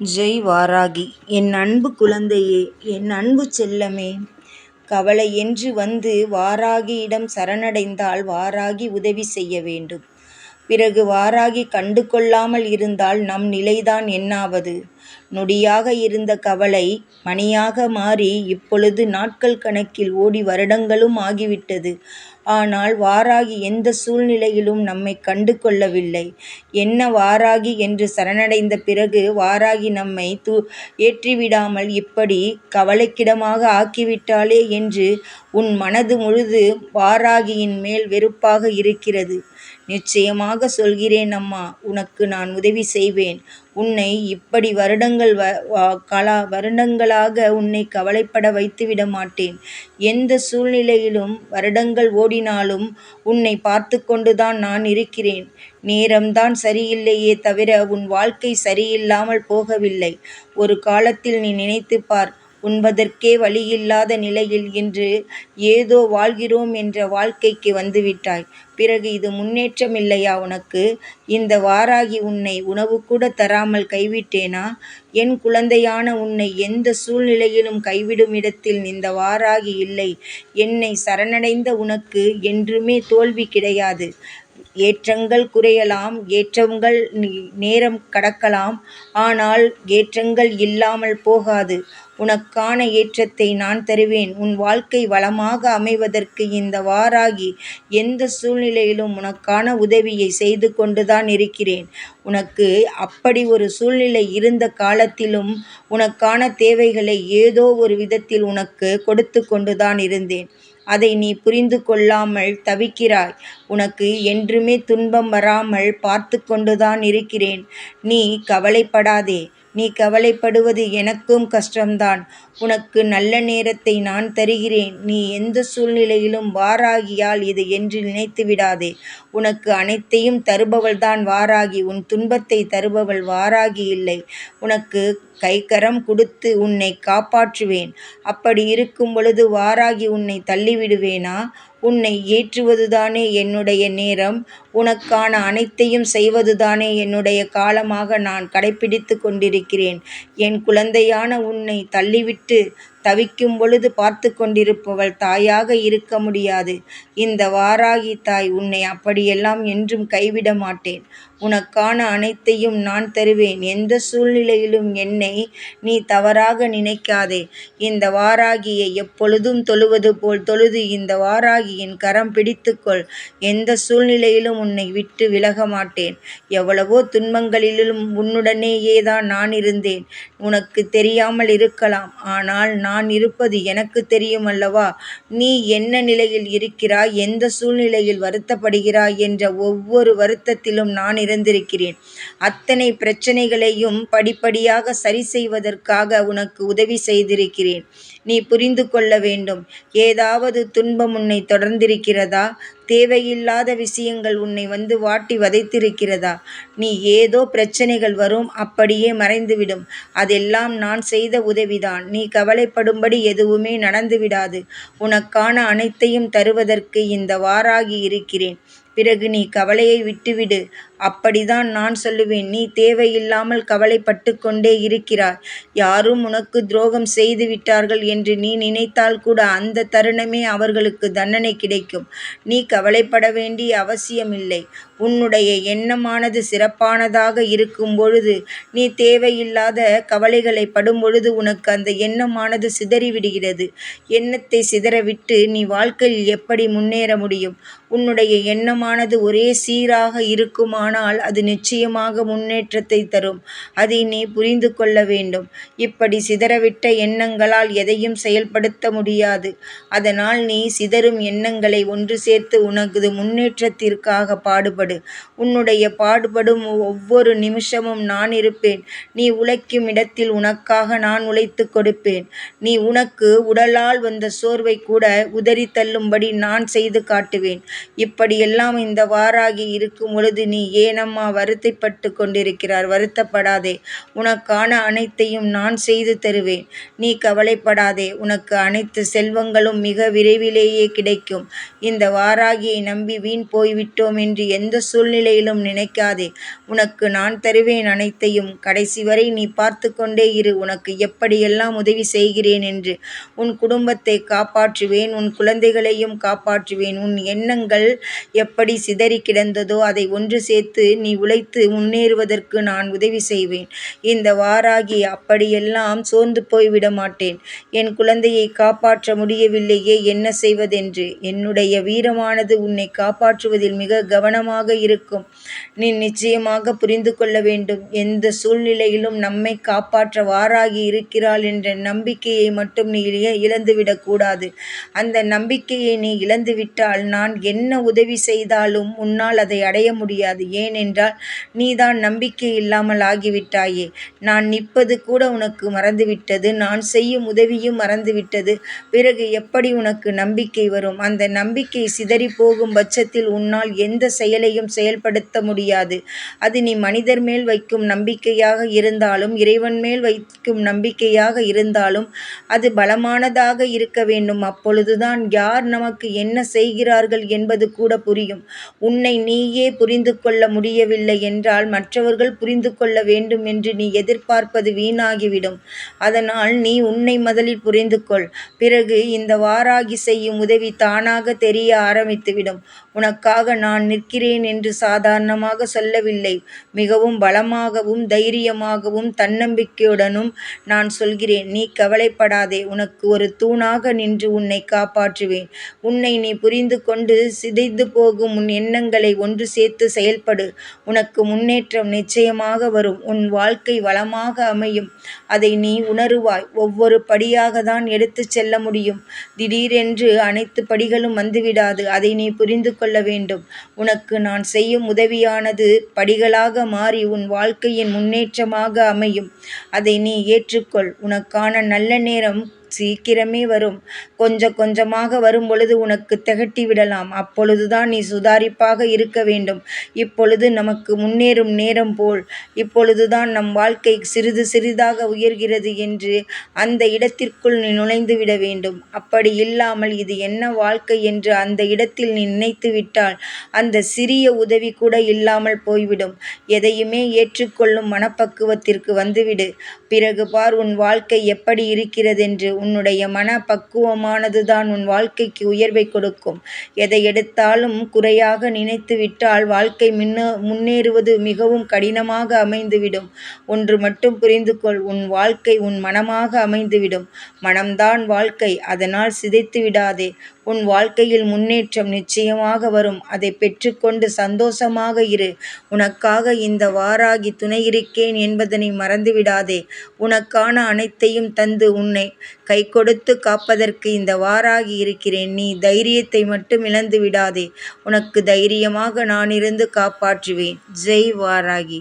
ஜெய் வாராகி என் அன்பு குழந்தையே என் அன்பு செல்லமே கவலை என்று வந்து வாராகியிடம் சரணடைந்தால் வாராகி உதவி செய்ய வேண்டும். பிறகு வாராகி கண்டு கொள்ளாமல் இருந்தால் நம் நிலைதான் என்னாவது? நொடியாக இருந்த கவலை மணியாக மாறி இப்பொழுது நாட்கள் கணக்கில் ஓடி வருடங்களும் ஆகிவிட்டது. ஆனால் வாராகி எந்த சூழ்நிலையிலும் நம்மை கண்டு கொள்ளவில்லை. என்ன வாராகி என்று சரணடைந்த பிறகு வாராகி நம்மை தூ ஏற்றிவிடாமல் இப்படி கவலைக்கிடமாக ஆக்கிவிட்டாளே என்று உன் மனது முழுது வாராகியின் மேல் வெறுப்பாக இருக்கிறது. நிச்சயமாக சொல்கிறேன் அம்மா உனக்கு நான் உதவி செய்வேன். உன்னை இப்படி வருடங்கள் வ கலா வருடங்களாக உன்னை கவலைப்பட வைத்துவிட மாட்டேன். எந்த சூழ்நிலையிலும் வருடங்கள் ஓடினாலும் உன்னை பார்த்து கொண்டுதான் நான் இருக்கிறேன். நேரம்தான் சரியில்லையே தவிர உன் வாழ்க்கை சரியில்லாமல் போகவில்லை. ஒரு காலத்தில் நீ நினைத்துப் பார் உண்பதற்கே வழியில்லாத நிலையில் இன்று ஏதோ வாழ்கிறோம் என்ற வாழ்க்கைக்கு வந்துவிட்டாய். பிறகு இது முன்னேற்றம் இல்லையா உனக்கு? இந்த வாராகி உன்னை உணவு கூட தராமல் கைவிட்டேனா? என் குழந்தையான உன்னை எந்த சூழ்நிலையிலும் கைவிடும் இடத்தில் இந்த வாராகி இல்லை. என்னை சரணடைந்த உனக்கு என்றுமே தோல்வி கிடையாது. ஏற்றங்கள் குறையலாம் ஏற்றங்கள் நேரம் கடக்கலாம். ஆனால் ஏற்றங்கள் இல்லாமல் போகாது. உனக்கான ஏற்றத்தை நான் தருவேன். உன் வாழ்க்கை வளமாக அமைவதற்கு இந்த வாராகி எந்த சூழ்நிலையிலும் உனக்கான உதவியை செய்து கொண்டுதான் இருக்கிறேன். உனக்கு அப்படி ஒரு சூழ்நிலை இருந்த காலத்திலும் உனக்கான தேவைகளை ஏதோ ஒரு விதத்தில் உனக்கு கொடுத்து கொண்டுதான் இருந்தேன். அதை நீ புரிந்து கொள்ளாமல் தவிக்கிறாய். உனக்கு என்றுமே துன்பம் வராமல் பார்த்து கொண்டுதான் இருக்கிறேன். நீ கவலைப்படாதே. நீ கவலைப்படுவது எனக்கும் கஷ்டம்தான். உனக்கு நல்ல நேரத்தை நான் தருகிறேன். நீ எந்த சூழ்நிலையிலும் வாராகியால் இது என்று நினைத்து விடாதே உனக்கு அனைத்தையும் தருபவள்தான் வாராகி. உன் துன்பத்தை தருபவள் வாராகி இல்லை. உனக்கு கைக்கரம் கொடுத்து உன்னை காப்பாற்றுவேன். அப்படி இருக்கும் பொழுது வாராகி உன்னை தள்ளிவிடுவேனா? உன்னை ஏற்றுவதுதானே என்னுடைய நேரம். உனக்கான அனைத்தையும் செய்வதுதானே என்னுடைய காலமாக நான் கடைப்பிடித்துக் கொண்டிருக்கிறேன். என் குழந்தையான உன்னை தள்ளிவிட்டு தவிக்கும் பொழுது பார்த்து கொண்டிருப்பவள் தாயாக இருக்க முடியாது. இந்த வாராகி தாய் உன்னை அப்படியெல்லாம் என்றும் கைவிட மாட்டேன். உனக்கான அனைத்தையும் நான் தருவேன். எந்த சூழ்நிலையிலும் என்னை நீ தவறாக நினைக்காதே. இந்த வாராகியை எப்பொழுதும் தொழுவது போல் தொழுது இந்த வாராகியின் கரம் பிடித்துக்கொள். எந்த சூழ்நிலையிலும் உன்னை விட்டு விலக மாட்டேன். எவ்வளவோ துன்பங்களிலும் உன்னுடனேயே தான் நான் இருந்தேன். உனக்கு தெரியாமல் இருக்கலாம். ஆனால் நான் இருப்பது எனக்கு தெரியும் அல்லவா நீ என்ன நிலையில் இருக்கிறாய் எந்த சூழ்நிலையில் வருத்தப்படுகிறாய் என்ற ஒவ்வொரு வருத்தத்திலும் நான் இருந்திருக்கிறேன். அத்தனை பிரச்சனைகளையும் படிப்படியாக சரி செய்வதற்காக உனக்கு உதவி செய்திருக்கிறேன். நீ புரிந்து கொள்ள வேண்டும். ஏதாவது துன்பம் உன்னை தொடர்ந்திருக்கிறதா? தேவையில்லாத விஷயங்கள் உன்னை வந்து வாட்டி வதைத்திருக்கிறதா? நீ ஏதோ பிரச்சனைகள் வரும் அப்படியே மறைந்துவிடும். அதெல்லாம் நான் செய்த உதவிதான். நீ கவலைப்படும்படி எதுவுமே நடந்துவிடாது. உனக்கான அனைத்தையும் தருவதற்கு இந்த வாராகி இருக்கிறேன். பிறகு நீ கவலையை விட்டுவிடு. அப்படிதான் நான் சொல்லுவேன். நீ தேவையில்லாமல் கவலைப்பட்டு கொண்டே இருக்கிறாய். யாரும் உனக்கு துரோகம் செய்து விட்டார்கள் என்று நீ நினைத்தால் கூட அந்த தருணமே அவர்களுக்கு தண்டனை கிடைக்கும். நீ கவலைப்பட வேண்டிய அவசியமில்லை. உன்னுடைய எண்ணமானது சிறப்பானதாக இருக்கும் பொழுது நீ தேவையில்லாத கவலைகளைப் படும்பொழுது உனக்கு அந்த எண்ணமானது சிதறிவிடுகிறது. எண்ணத்தை சிதறவிட்டு நீ வாழ்க்கையில் எப்படி முன்னேற முடியும்? உன்னுடைய எண்ணமானது ஒரே சீராக இருக்குமானால் அது நிச்சயமாக முன்னேற்றத்தை தரும். அதை நீ புரிந்து கொள்ள வேண்டும். இப்படி சிதறவிட்ட எண்ணங்களால் எதையும் செயல்படுத்த முடியாது. அதனால் நீ சிதறும் எண்ணங்களை ஒன்று சேர்த்து உனது முன்னேற்றத்திற்காக பாடுபடு. உன்னுடைய பாடுபடும் ஒவ்வொரு நிமிஷமும் நான் இருப்பேன். நீ உழைக்கும் இடத்தில் உனக்காக நான் உழைத்துக் கொடுப்பேன். நீ உனக்கு உடலால் வந்த சோர்வை கூட உதறி தள்ளும்படி நான் செய்து காட்டுவேன். இப்படியெல்லாம் இந்த வாராகி இருக்கும் பொழுது நீ ஏனம்மா வருத்தப்பட்டு கொண்டிருக்கிறார்? வருத்தப்படாதே. உனக்கான அனைத்தையும் நான் செய்து தருவேன். நீ கவலைப்படாதே. உனக்கு அனைத்து செல்வங்களும் மிக விரைவிலேயே கிடைக்கும். இந்த வாராகியை நம்பி வீண் போய்விட்டோம் என்று எந்த சூழ்நிலையிலும் நினைக்காதே. உனக்கு நான் தருவேன் அனைத்தையும். கடைசி வரை நீ பார்த்து கொண்டே இரு. உனக்கு எப்படியெல்லாம் உதவி செய்கிறேன் என்று. உன் குடும்பத்தை காப்பாற்றுவேன். உன் குழந்தைகளையும் காப்பாற்றுவேன். உன் எண்ணங்கள் எப்படி எப்படி சிதறி கிடந்ததோ அதை ஒன்று சேர்த்து நீ உழைத்து முன்னேறுவதற்கு நான் உதவி செய்வேன். இந்த வாராகி அப்படியெல்லாம் சோர்ந்து போய்விட மாட்டேன். என் குழந்தையை காப்பாற்ற முடியவில்லையே என்ன செய்வதென்று? என்னுடைய வீரமானது உன்னை காப்பாற்றுவதில் மிக கவனமாக இருக்கும். நீ நிச்சயமாக புரிந்து கொள்ள வேண்டும். எந்த சூழ்நிலையிலும் நம்மை காப்பாற்ற வாராகி இருக்கிறாள் என்ற நம்பிக்கையை மட்டும் நீ இழந்துவிடக்கூடாது அந்த நம்பிக்கையை நீ இழந்துவிட்டால் நான் என்ன உதவி செய்தால் இருந்தாலும் உன்னால் அதை அடைய முடியாது. ஏனென்றால் நீதான் நம்பிக்கை இல்லாமல் ஆகிவிட்டாயே. நான் நிற்பது கூட உனக்கு மறந்துவிட்டது. நான் செய்யும் உதவியும் மறந்துவிட்டது. பிறகு எப்படி உனக்கு நம்பிக்கை வரும்? அந்த நம்பிக்கை சிதறி போகும் பட்சத்தில் உன்னால் எந்த செயலையும் செயல்படுத்த முடியாது. அது நீ மனிதர் மேல் வைக்கும் நம்பிக்கையாக இருந்தாலும் இறைவன் மேல் வைக்கும் நம்பிக்கையாக இருந்தாலும் அது பலமானதாக இருக்க வேண்டும். அப்பொழுதுதான் யார் நமக்கு என்ன செய்கிறார்கள் என்பது கூட புரியும். உன்னை நீயே புரிந்து கொள்ள முடியவில்லை என்றால் மற்றவர்கள் புரிந்து கொள்ள வேண்டும் என்று நீ எதிர்பார்ப்பது வீணாகிவிடும். அதனால் நீ உன்னை முதலில் புரிந்து கொள். பிறகு இந்த வாராகி செய்யும் உதவி தானாக தெரிய ஆரம்பித்துவிடும். உனக்காக நான் நிற்கிறேன் என்று சாதாரணமாக சொல்லவில்லை. மிகவும் பலமாகவும் தைரியமாகவும் தன்னம்பிக்கையுடனும் நான் சொல்கிறேன். நீ கவலைப்படாதே. உனக்கு ஒரு தூணாக நின்று உன்னை காப்பாற்றுவேன். உன்னை நீ புரிந்து கொண்டு சிதைந்து போகும் உன் எண்ணங்களை ஒன்று சேர்த்து செயல்படு. உனக்கு முன்னேற்றம் நிச்சயமாக வரும். உன் வாழ்க்கை வளமாக அமையும். அதை நீ உணருவாய். ஒவ்வொரு படியாக தான் எடுத்துச் செல்ல முடியும். திடீரென்று அனைத்து படிகளும் வந்துவிடாது. அதை நீ புரிந்து கொள்ள வேண்டும். உனக்கு நான் செய்யும் உதவியானது படிகளாக மாறி உன் வாழ்க்கையின் முன்னேற்றமாக அமையும். அதை நீ ஏற்றுக்கொள். உனக்கான நல்ல நேரம் சீக்கிரமே வரும். கொஞ்சம் கொஞ்சமாக வரும் பொழுது உனக்கு திகட்டி விடலாம். அப்பொழுதுதான் நீ சுதாரிப்பாக இருக்க வேண்டும். இப்பொழுது நமக்கு முன்னேறும் நேரம் போல். இப்பொழுதுதான் நம் வாழ்க்கை சிறிது சிறிதாக உயர்கிறது என்று அந்த இடத்திற்குள் நீ நுழைந்து விட வேண்டும். அப்படி இல்லாமல் இது என்ன வாழ்க்கை என்று அந்த இடத்தில் நீ நினைத்து விட்டால் அந்த சிறிய உதவி கூட இல்லாமல் போய்விடும். எதையுமே ஏற்றுக்கொள்ளும் மனப்பக்குவத்திற்கு வந்துவிடு. பிறகு பார் உன் வாழ்க்கை எப்படி இருக்கிறதென்று உன்னுடைய மன பக்குவமானதுதான் உன் வாழ்க்கைக்கு உயர்வை கொடுக்கும். எதை எடுத்தாலும் குறையாக நினைத்து விட்டால் வாழ்க்கை முன்ன முன்னேறுவது மிகவும் கடினமாக அமைந்துவிடும். ஒன்று மட்டும் புரிந்து கொள் உன் வாழ்க்கை உன் மனமாக அமைந்துவிடும். மனம்தான் வாழ்க்கை அதனால் சிதைத்து விடாதே உன் வாழ்க்கையில் முன்னேற்றம் நிச்சயமாக வரும். அதை பெற்றுக்கொண்டு சந்தோஷமாக இரு. உனக்காக இந்த வாராகி துணை இருக்கேன் என்பதனை மறந்துவிடாதே. உனக்கான அனைத்தையும் தந்து உன்னை கை கொடுத்து காப்பதற்கு இந்த வாராகி இருக்கிறேன். நீ தைரியத்தை மட்டும் இழந்து விடாதே உனக்கு தைரியமாக நான் இருந்து காப்பாற்றுவேன். ஜெய் வாராகி.